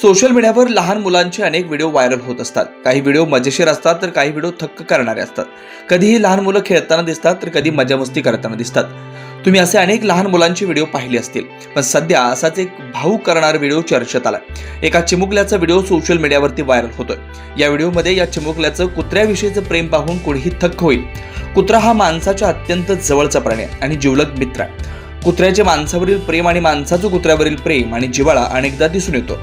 Social मीडियावर लहान मुलांचे अनेक व्हिडिओ व्हायरल होत असतात. काही व्हिडिओ मजेशीर असतात तर काही व्हिडिओ थक्क करणारे असतात. कधीही लहान मुलं खेळताना दिसतात तर कधी मजामस्ती करताना दिसतात. तुम्ही असे अनेक लहान मुलांचे व्हिडिओ पाहिले असतील. पण सध्या असाच एक भाऊ करणारा व्हिडिओ चर्चेत आला एका चिमुकल्याचा व्हिडिओ सोशल मीडियावरती व्हायरल होतोय. या व्हिडिओमध्ये या चिमुकल्याचं कुत्र्याविषयीचं प्रेम पाहून कोणीही थक्क होईल. कुत्रा हा माणसाच्या अत्यंत जवळचा प्राणी आहे आणि जिवलग मित्र आहे. कुत्र्याचे माणसावरील प्रेम आणि माणसाचं कुत्र्यावरील प्रेम आणि जिव्हाळा अनेकदा दिसून येतो.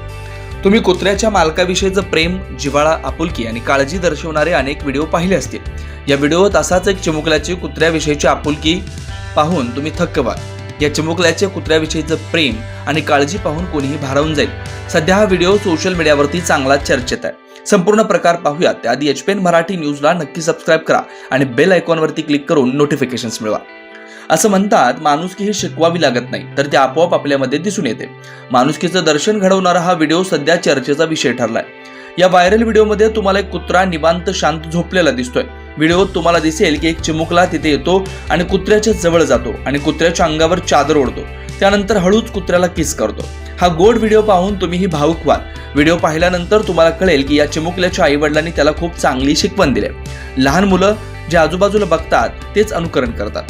तुम्ही कुत्र्याच्या मालकाविषयीचं प्रेम जिव्हाळा आपुलकी आणि काळजी दर्शवणारे अनेक व्हिडिओ पाहिले असतील. या व्हिडिओत असाच एक चिमुकल्याची कुत्र्याविषयीची आपुलकी पाहून तुम्ही थक्क व्हाल. या चिमुकल्याचे कुत्र्याविषयीचं प्रेम आणि काळजी पाहून कोणीही भारावून जाईल. सध्या हा व्हिडिओ सोशल मीडियावरती चांगला चर्चेत आहे. संपूर्ण प्रकार पाहूयात. त्याआधी एच मराठी न्यूजला नक्की सबस्क्राईब करा आणि बेल आयकॉनवरती क्लिक करून नोटिफिकेशन्स मिळवा. असं म्हणतात माणुसकी ही शिकवावी लागत नाही तर ती आपोआप आपल्यामध्ये दिसून येते. माणुसकीचं दर्शन घडवणारा हा व्हिडिओ सध्या चर्चेचा विषय ठरलाय. या व्हायरल व्हिडिओमध्ये तुम्हाला एक कुत्रा निवांत शांत झोपलेला दिसतोय. व्हिडिओत तुम्हाला दिसेल की एक चिमुकला तिथे येतो आणि कुत्र्याच्या जवळ जातो आणि कुत्र्याच्या अंगावर चादर ओढतो. त्यानंतर हळूच कुत्र्याला किस करतो. हा गोड व्हिडिओ पाहून तुम्हीही भावुक व्हाल. व्हिडिओ पाहिल्यानंतर तुम्हाला कळेल की या चिमुकल्याच्या आई वडिलांनी त्याला खूप चांगली शिकवण दिली लहान मुलं जे आजूबाजूला बघतात तेच अनुकरण करतात.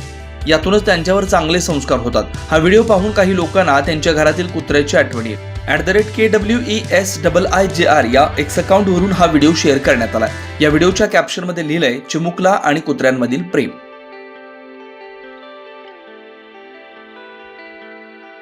यातूनच त्यांच्यावर चांगले संस्कार होतात. हा व्हिडिओ पाहून काही लोकांना त्यांच्या घरातील कुत्र्याची आठवण येईल. At the rate K W E S double I J R या एक्स अकाउंटवरून हा व्हिडिओ शेअर करण्यात आला या व्हिडिओच्या कॅप्शनमध्ये लिहिलंय चिमुकला आणि कुत्र्यांमधील प्रेम.